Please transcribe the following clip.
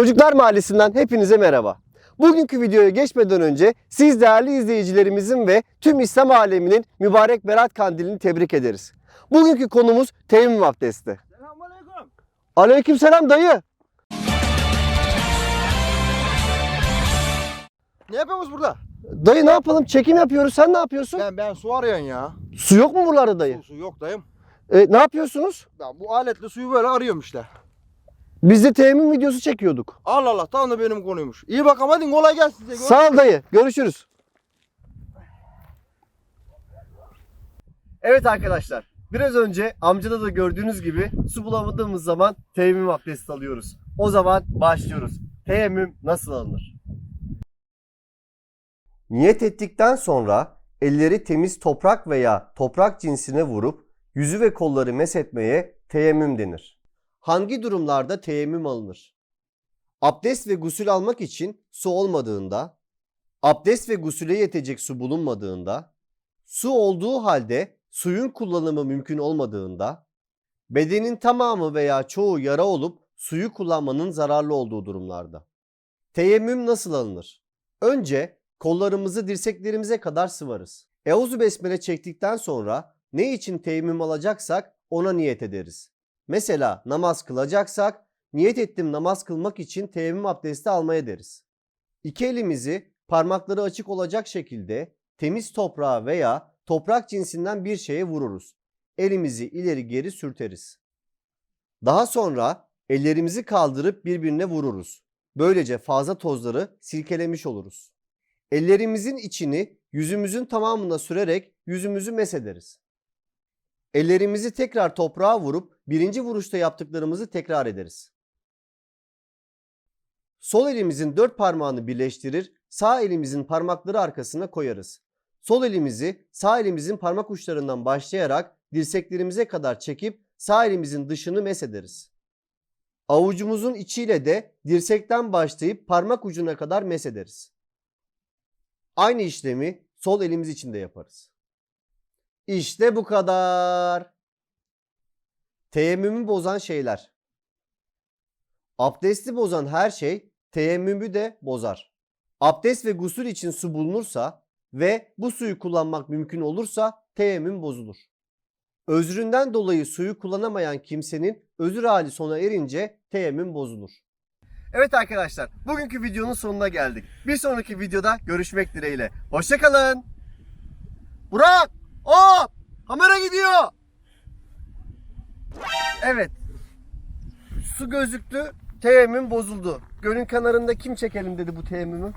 Çocuklar Mahallesi'nden hepinize merhaba. Bugünkü videoya geçmeden önce siz değerli izleyicilerimizin ve tüm İslam aleminin mübarek Berat Kandilini tebrik ederiz. Bugünkü konumuz teyemmüm abdesti. Selamünaleyküm. Aleykümselam dayı. Ne yapıyoruz burada? Dayı ne yapalım? Çekim yapıyoruz. Sen ne yapıyorsun? Ben ben su arıyorum ya. Su yok mu buralarda dayı? Su, su yok dayım. E, ne yapıyorsunuz? Ben bu aletle suyu böyle arıyorum işte. Biz de teyemmüm videosu çekiyorduk. Allah Allah tam da benim konuymuş. İyi bakalım hadi kolay gelsin size. Sağ ol dayı. Görüşürüz. Evet arkadaşlar. Biraz önce amcada da gördüğünüz gibi su bulamadığımız zaman teyemmüm abdesti alıyoruz. O zaman başlıyoruz. Teyemmüm nasıl alınır? Niyet ettikten sonra elleri temiz toprak veya toprak cinsine vurup yüzü ve kolları meshetmeye teyemmüm denir. Hangi durumlarda teyemmüm alınır? Abdest ve gusül almak için su olmadığında, abdest ve gusüle yetecek su bulunmadığında, su olduğu halde suyun kullanımı mümkün olmadığında, bedenin tamamı veya çoğu yara olup suyu kullanmanın zararlı olduğu durumlarda. Teyemmüm nasıl alınır? Önce kollarımızı dirseklerimize kadar sıvarız. Euzu besmele çektikten sonra ne için teyemmüm alacaksak ona niyet ederiz. Mesela namaz kılacaksak niyet ettim namaz kılmak için teyemmüm abdesti almaya deriz. İki elimizi parmakları açık olacak şekilde temiz toprağa veya toprak cinsinden bir şeye vururuz. Elimizi ileri geri sürteriz. Daha sonra ellerimizi kaldırıp birbirine vururuz. Böylece fazla tozları silkelemiş oluruz. Ellerimizin içini yüzümüzün tamamına sürerek yüzümüzü mesederiz. Ellerimizi tekrar toprağa vurup birinci vuruşta yaptıklarımızı tekrar ederiz. Sol elimizin dört parmağını birleştirir, sağ elimizin parmakları arkasına koyarız. Sol elimizi sağ elimizin parmak uçlarından başlayarak dirseklerimize kadar çekip sağ elimizin dışını mesederiz. Avucumuzun içiyle de dirsekten başlayıp parmak ucuna kadar mesederiz. Aynı işlemi sol elimiz için de yaparız. İşte bu kadar. Teyemmümü bozan şeyler. Abdesti bozan her şey teyemmümü de bozar. Abdest ve gusül için su bulunursa ve bu suyu kullanmak mümkün olursa teyemmüm bozulur. Özründen dolayı suyu kullanamayan kimsenin özür hali sona erince teyemmüm bozulur. Evet arkadaşlar bugünkü videonun sonuna geldik. Bir sonraki videoda görüşmek dileğiyle. Hoşçakalın. Burak! Hop! Kamera gidiyor. Evet. Su gözüktü. Teyemmüm bozuldu. Gölün kenarında kim çekelim dedi bu teyemmümü?